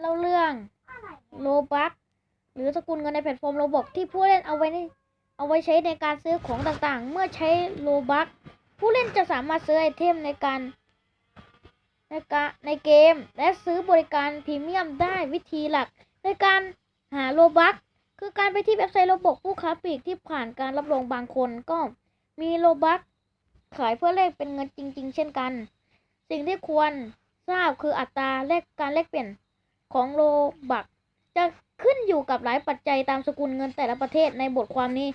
เล่าเรื่องโลบักหรือสกุลเงินในแพลตฟอร์มโลบอกที่ผู้เล่นเอาไว้ในเอาไว้ใช้ในการซื้อของต่างๆ เมื่อใช้โลบักผู้เล่นจะสามารถซื้อไอเทมในการในการในเกม และซื้อบริการพรีเมียมได้วิธีหลัก ในการหาโลบักคือการไปที่เว็บไซต์โลบอกผู้ค้าปลีกที่ผ่านการรับรองบางคนก็มีโลบักขายเพื่อแลกเป็นเงินจริง ๆ เช่นกัน สิ่งที่ควรทราบคืออัตราแลกการแลกเปลี่ยน ของโลบัก จะขึ้นอยู่กับหลายปัจจัยตามสกุลเงินแต่ละประเทศในบทความนี้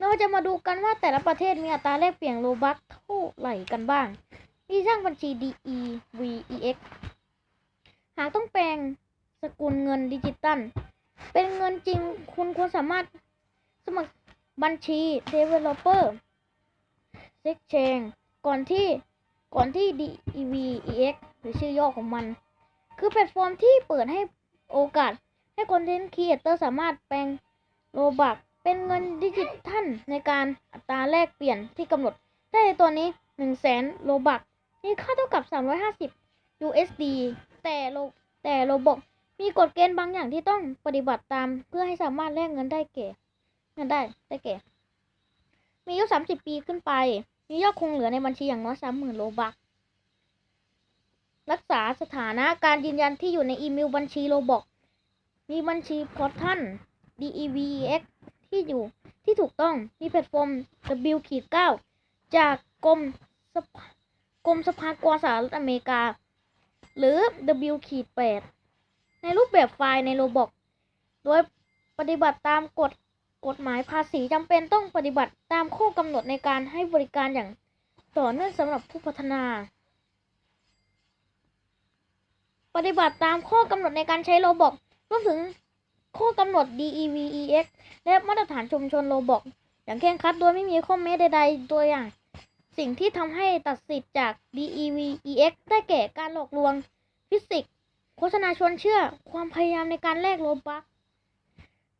เราจะมาดูกันว่าแต่ละประเทศมีอัตราแลกเปลี่ยนโลบักเท่าไหร่กันบ้าง มีสร้างบัญชี DEVEX หากต้องแปลงสกุลเงินดิจิตัล เป็นเงินจริงคุณควรสามารถสมัครบัญชี Developer Exchange ก่อนที่ก่อนที่ DEVEX หรือชื่อย่อของมัน คือแพลตฟอร์มที่เปิดให้โอกาส ให้คอนเทนต์ครีเอเตอร์สามารถแปลงโลบักเป็นเงินดิจิทัลในการอัตราแลกเปลี่ยนที่กำหนด ได้ในตัวนี้ 1 0 0 0 0แสนโลบักมีค่าเท่ากับ 350 USD แต่โลแต่โลบกมีกฎเกณฑ์บางอย่างที่ต้องปฏิบัติตามเพื่อให้สามารถแลกเงินได้แก่เงินได้ได้แก่ มีอายุ30 ปีขึ้นไป มียอดคงเหลือในบัญชีอย่างน้อย30,000โลบัก รักษาสถานะการยืนยันที่อยู่ในอีเมลบัญชีโลบอกมีบัญชีพอร์ทัล DEVEX ที่อยู่ที่ถูกต้องมีแพลตฟอร์ม W ขีด9จากกรมกรมสภากรสหรัฐอเมริกา หรือ W ขีด8ในรูปแบบไฟล์ในโลบอกโดยปฏิบัติตามกฎกฎหมายภาษีจำเป็นต้องปฏิบัติตามข้อกำหนดในการให้บริการอย่างต่อเนื่องสำหรับผู้พัฒนา ปฏิบัติตามข้อกำหนดในการใช้โลบอกรวมถึงข้อกำหนด DEVEX และมาตรฐานชุมชนโลบอกอย่างเคร่งครัดโดยไม่มีข้อแม้ใดๆ ตัวอย่าง สิ่งที่ทำให้ตัดสิทธิ์จาก DEVEX ได้แก่การหลอกลวง ฟิสิกส์โฆษณาชวนเชื่อ ความพยายามในการแลกโลบัก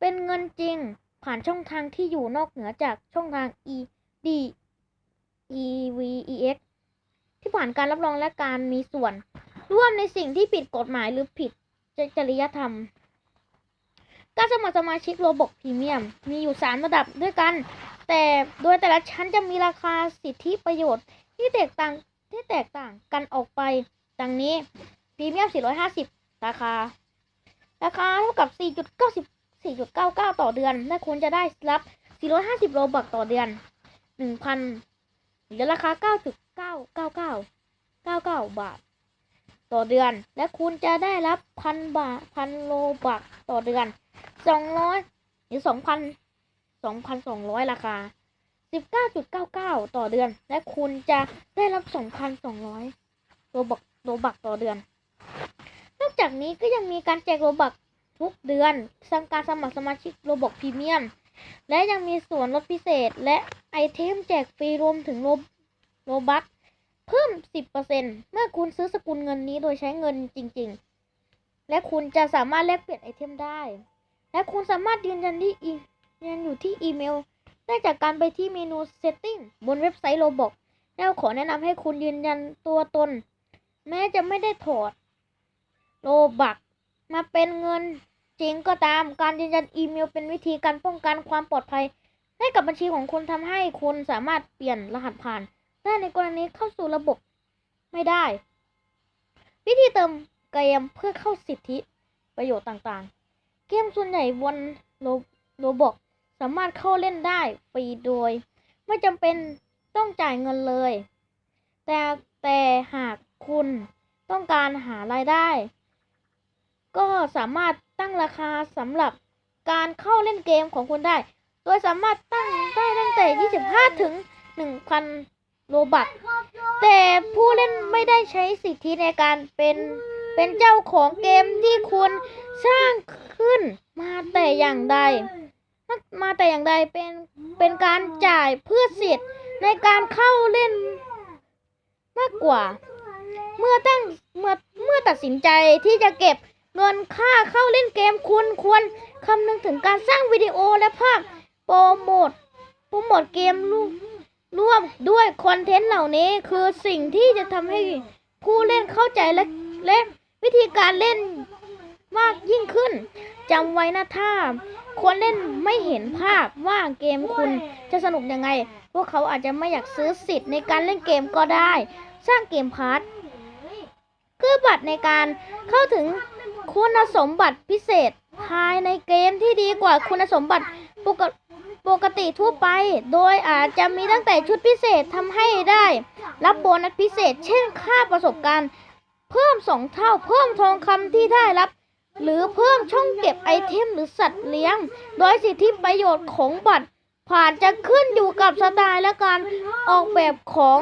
เป็นเงินจริงผ่านช่องทางที่อยู่นอกเหนือจากช่องทาง E D EVEX ที่ผ่านการรับรองและการมีส่วน ร่วมในสิ่งที่ผิดกฎหมายหรือผิดจริยธรรม การสมัครสมาชิกโรบอกพรีเมียม มีอยู่3ระดับด้วยกัน แต่โดยแต่ละชั้นจะมีราคาสิทธิประโยชน์ที่แตกต่างที่แตกต่างกันออกไป ดังนี้พรีเมียม 450 ราคา ราคาเท่ากับ 4.90 4.99 ต่อเดือน และคุณจะได้รับ 450 โรบักต่อเดือน 1,000หรือราคา 9.999 99 บาท ต่อเดือน และคุณจะได้รับพันบาทพันโลบักต่อเดือนสองร้อยหรือสองพันสองพันสองร้อยราคาสิบเก้าจุดเก้าเก้าต่อเดือน และคุณจะได้รับสองพันสองร้อยโลบักโลบักต่อเดือน นอกจากนี้ก็ยังมีการแจกโลบักทุกเดือนสำการสมัครสมาชิกโลบอกพรีเมียม และยังมีส่วนลดพิเศษและไอเทมแจกฟรีรวมถึงโลโลบัก เพิ่ม 10%เมื่อคุณซื้อสกุลเงินนี้โดยใช้เงินจริง ๆ และคุณจะสามารถแลกเปลี่ยนไอเทมได้ และคุณสามารถยืนยันที่อียืนยันอยู่ที่อีเมล ได้จากการไปที่เมนู Setting บนเว็บไซต์ Roblox แล้วขอแนะนำให้คุณยืนยันตัวตน แม้จะไม่ได้ถอดโลบักมาเป็นเงินจริงก็ตามการยืนยันอีเมล เป็นวิธีการป้องกันความปลอดภัย ให้กับบัญชีของคุณทำให้คุณสามารถเปลี่ยนรหัสผ่าน ได้ในกรณีเข้าสู่ระบบไม่ได้ วิธีเติมเกมเพื่อเข้าสิทธิประโยชน์ต่างๆ เกมส่วนใหญ่บนโลโลบอกสามารถเข้าเล่นได้ฟรีโดย ไม่จำเป็นต้องจ่ายเงินเลย แต่แต่หากคุณต้องการหารายได้ ก็สามารถตั้งราคาสำหรับการเข้าเล่นเกมของคุณได้ โดยสามารถตั้งได้ตั้งแต่ 25 ถึง 1,000 โลบักแต่ผู้เล่นไม่ได้ใช้สิทธิในการเป็นเป็นเจ้าของเกมที่คุณสร้างขึ้นมาแต่อย่างใด มาแต่อย่างใดเป็นเป็นการจ่ายเพื่อสิทธิ์ในการเข้าเล่นมากกว่า เมื่อตั้งเมื่อเมื่อตัดสินใจที่จะเก็บเงินค่าเข้าเล่นเกมคุณควรคำนึงถึงการสร้างวิดีโอและภาพโปรโมทโปรโมทเกมลูก ร่วมด้วยคอนเทนต์เหล่านี้คือสิ่งที่จะทำให้ผู้เล่นเข้าใจและและวิธีการเล่นมากยิ่งขึ้นจำไว้นะถ้าคนเล่นไม่เห็นภาพว่าเกมคุณจะสนุกยังไง พวกเขาอาจจะไม่อยากซื้อสิทธิ์ในการเล่นเกมก็ได้ สร้างเกมพาร์ทคือบัตรในการเข้าถึงคุณสมบัติพิเศษภายในเกมที่ดีกว่าคุณสมบัติปกติ ปกติทั่วไป โดยอาจจะมีตั้งแต่ชุดพิเศษทำให้ได้ รับโบนัสพิเศษ เช่นค่าประสบการณ์ เพิ่มสองเท่า เพิ่มทองคำที่ได้รับ หรือเพิ่มช่องเก็บไอเทมหรือสัตว์เลี้ยง โดยสิทธิประโยชน์ของบัตร ผ่านจะขึ้นอยู่กับสไตล์และการออกแบบของ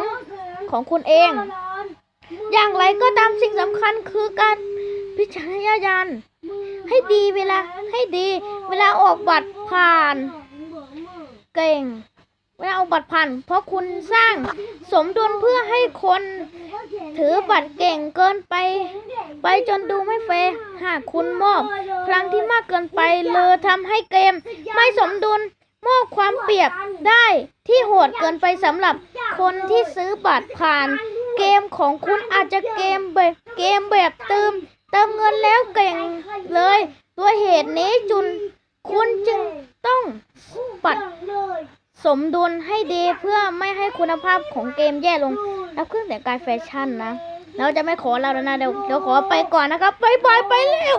ของคุณเอง อย่างไรก็ตามสิ่งสำคัญคือการพิจารณญาณให้ดีเวลาให้ดี เวลาออกบัตรผ่าน เก่งเวลาเอาบัตรผ่าน เพราะคุณสร้างสมดุลเพื่อให้คนถือบัตรเก่งเกินไป ไปจนดูไม่แฟร์หากคุณมอบพลังที่มากเกินไปเลยทำให้เกม ไม่สมดุลมอบความเปรียบได้ที่โหดเกินไปสำหรับคนที่ซื้อบัตรผ่าน เกมของคุณอาจจะเกมแบบเกมแบบเติมเติมเงินแล้วเก่งเลย ด้วยเหตุนี้จุน คุณจึงต้องปัด สมดุลให้ดีเพื่อไม่ให้คุณภาพของเกมแย่ลง แล้วเครื่องแต่งกายแฟชั่นนะ เราจะไม่ขอเราแล้วนะ เดี๋ยวเดี๋ยวขอไปก่อนนะครับบายบายไปเล้ว